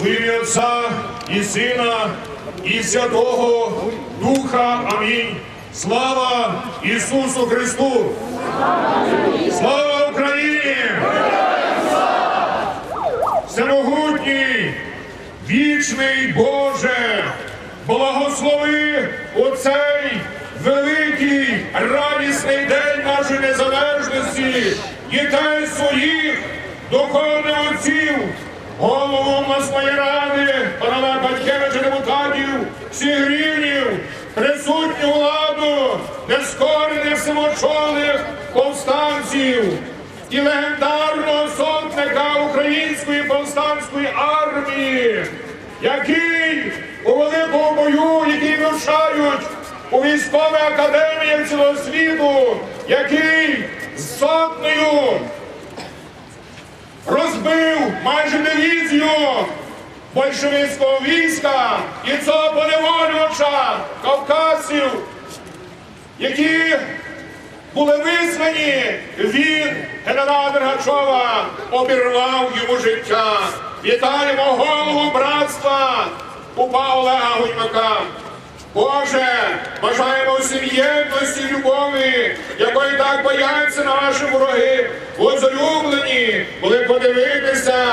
У ім'я Отця і Сина, і Святого Духа. Амінь. Слава Ісусу Христу! Слава Україні! Всемогутній, вічний Боже, благослови у цей великий радісний день нашої незалежності, дітей своїх, духовних отців, голову обласної ради, пана Батькевича депутатів, всіх рівнів, присутню владу, нескорених самочолих повстанців і легендарного сотника української повстанської армії, який у великому бою, який вивчають у військовій академії цілого світу, який з сотнею розбив майже дивізію большевицького війська і цього поневолювача кавказців, які були визвані, він, генерал Дергачова, обірвав йому життя. Вітаємо голову братства упа Олега Гуньмака. Боже, бажаємо усім єдності і любові, якої так бояться наші вороги, возлюблені, коли подивитися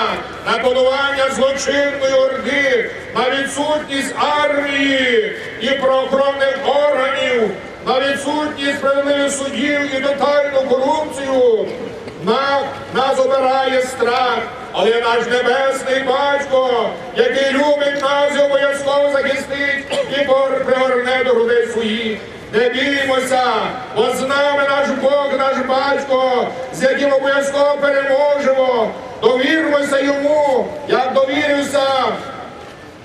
на подування злочинної орди, на відсутність армії і правоохоронних органів, на відсутність справедливих судів і тотальну корупцію. На, нас обирає страх, але наш небесний батько, який любить нас і обов'язково захистить і пригорне до грудей своїх. Не біймося, бо з нами наш Бог, наш батько, з яким обов'язково переможемо. Довірмося йому, як довірився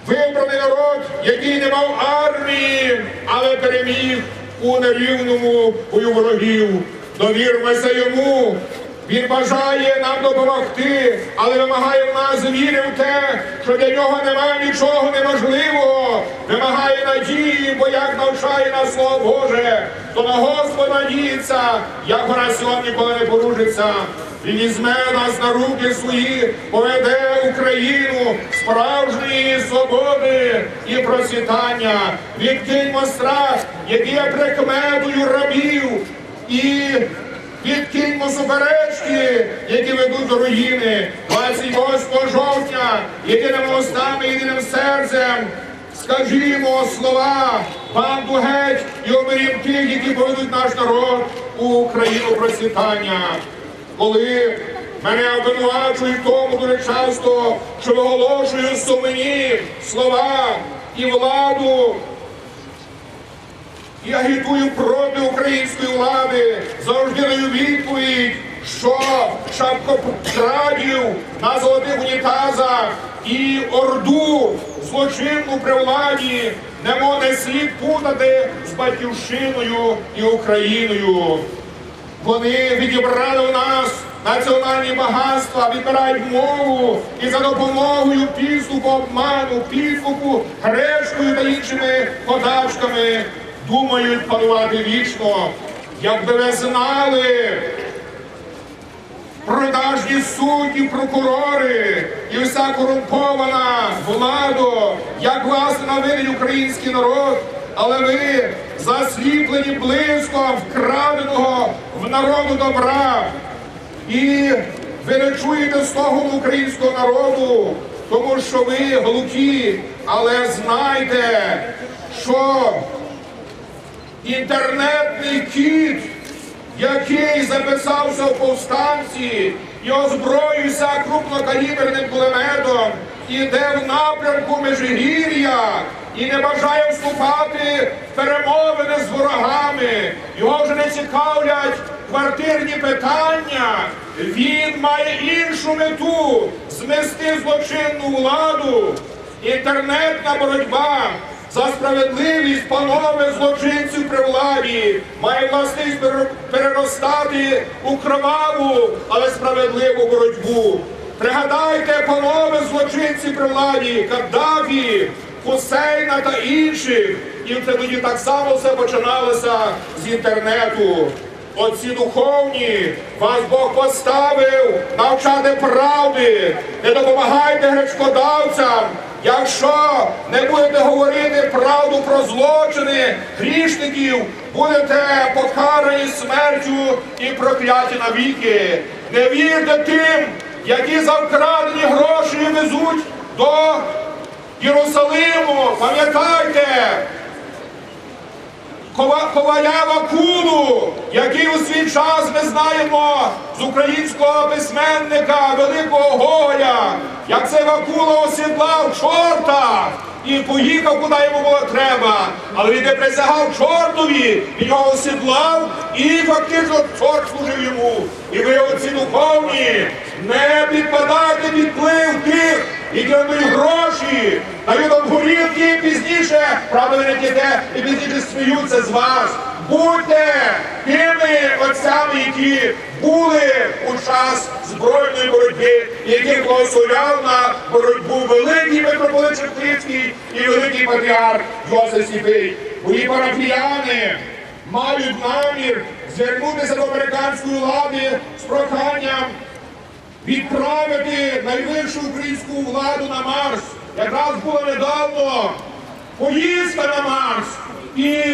вибраний народ, який не мав армії, але переміг у нерівному бою ворогів. Довірмося йому. Він бажає нам допомогти, але вимагає в нас віри в те, що для нього немає нічого неможливого. Вимагає надії, бо як навчає нас Слово Боже, то на Господа надіється, як гора Сіон ніколи не порушиться. Він візьме нас на руки свої, поведе Україну справжньої свободи і процвітання. Відкиньмо страх, який є прикметою рабів, і відкиньмо суперечки, які ведуть до руїни. 28 жовтня, єдиними устами, єдиним серцем. Скажімо слова, банду геть і оберім тих, які поведуть наш народ у Україну процвітання коли мене обвинувачують тому дуже часто, що виголошую сумні слова і владу. І агітую проти української влади, завжди даю відповідь, що шапкокрадів на золотих унітазах і орду злочинну при владі не слід путати з батьківщиною і Україною. Вони відібрали у нас національні багатства, відбирають мову і за допомогою підступу, обману, підкупу, гречкою та іншими подачками думають панувати вічно. Якби ви знали, продажні судді, прокурори і вся корумпована влада, як власне навидить український народ, але ви засліплені близько вкраденого в народу добра. І ви не чуєте стогу українського народу, тому що ви глухі, але знайте, що інтернетний кіт, який записався в повстанці і озброївся крупнокаліберним кулеметом, іде в напрямку Межигір'я і не бажає вступати в перемовини з ворогами. Його вже не цікавлять квартирні питання. Він має іншу мету змести злочинну владу. Інтернетна боротьба за справедливість, панове злочинців при владі, має властивість пере- переростати у кроваву, але справедливу боротьбу. Пригадайте, панове злочинці при владі, Каддафі, Хусейна та інших. І це тоді так само все починалося з інтернету. отці духовні, вас Бог поставив навчати правди, не допомагайте гречкодавцям. Якщо не будете говорити правду про злочини грішників, будете покарані смертю і прокляті навіки. Не вірте тим, які за вкрадені гроші везуть до Єрусалиму. Пам'ятайте, Коваля Вакулу, який у свій час ми знаємо з українського письменника Великого Гоголя, як це Вакула осідлав чорта і поїхав, куди йому було треба. Але він не присягав чортові, він його осідлав і фактично чорт служив йому. І ви, оці духовні, не підпадайте під вплив тих, які дають гроші, дають вам горілки пізніше, правда, ви не тіте, і пізніше сміються з вас. Будьте тими отцями, які були у час збройної боротьби, і яких благословляв на боротьбу великий митрополит Шептицький і великий патріарх Йосиф Сіпий. Мої парафіяни мають намір звернутися до американської влади з проханням відправити найвищу українську владу на Марс. Якраз було недавно поїздка на Марс. І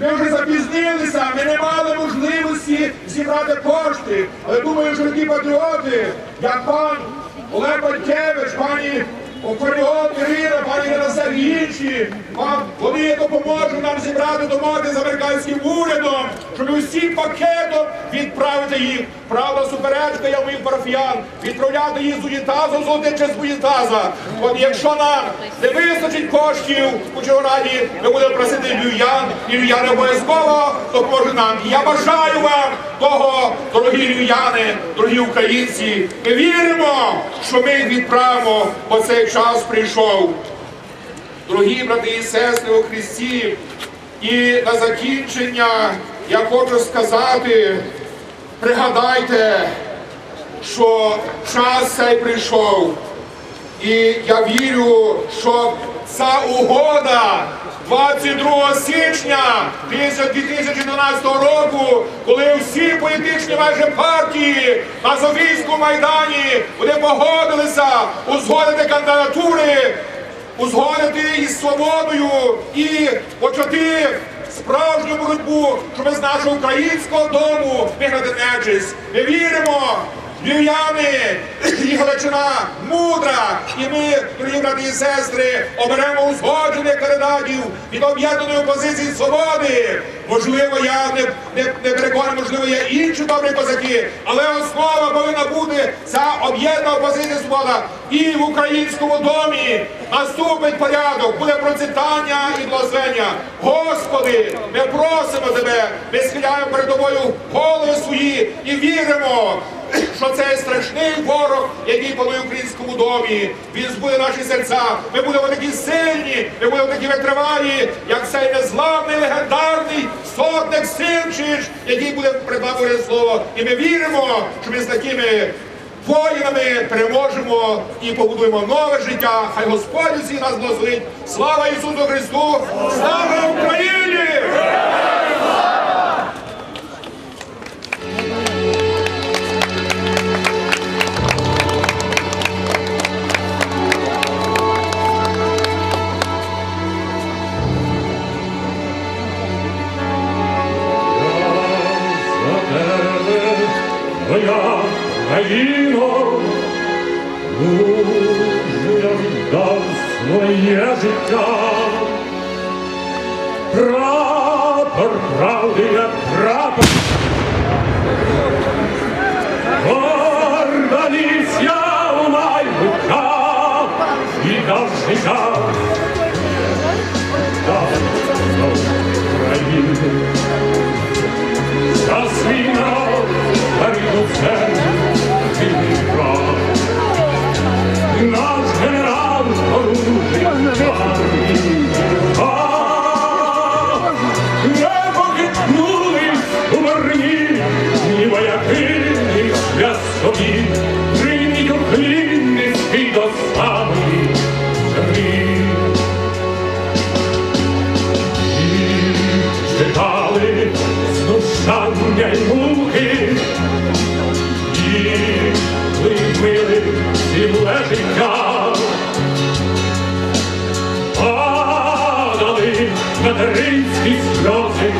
ми вже запізнилися, ми не мали можливості зібрати кошти. Але думаю, що такі патріоти, як пан Олег Батькевич, пані Окоріон Ірина, пані і інші, вони допоможуть нам зібрати домови з американським урядом, щоб усім пакетом відправити їх. Правда, суперечка я моїх парафіян, відправляти їх з унітазу, золотим чи з унітаза. От якщо нам не вистачить коштів у Чорраді, ми будемо просити львів'ян, і львів'яни обов'язково допоможуть нам. І я бажаю вам того, дорогі львів'яни, дорогі українці. Ми віримо, що ми їх відправимо, бо цей час прийшов. Дорогі брати і сестри у Христі, і на закінчення я хочу сказати, пригадайте, що час цей прийшов. І я вірю, що ця угода 22 січня 2012 року, коли всі політичні майже партії на Софійському майдані вони погодилися узгодити кандидатури, узгодити із свободою і почати справжню боротьбу, щоб з нашого українського дому вигнати нечисть. Ми віримо. Львів'яни Галичина мудра, і ми, дорогі брати і сестри, оберемо узгоджених кандидатів від об'єднаної опозиції свободи. Можливо, я не, не, не переконаний, можливо, є інші добрі козаки, але основа повинна бути ця об'єднана опозиція свобода. І в українському домі наступить порядок, буде процвітання і благословення. Господи, ми просимо тебе, ми схиляємо перед тобою голови свої і віримо що цей страшний ворог, який панує українському домі, він збуде наші серця. Ми будемо такі сильні, ми будемо такі витривалі, як цей незламний, легендарний сотник Симчич, який буде придбати слово. І ми віримо, що ми з такими воїнами переможемо і побудуємо нове життя. Хай Господь усіх нас благословить. Слава Ісусу Христу! Слава Україні! Прапор правди, прапор. Горда ніс я у майбуття і дав життя. Дав Україну. За свій Й муки, і вибили ціле життя. Падали материнські сльози,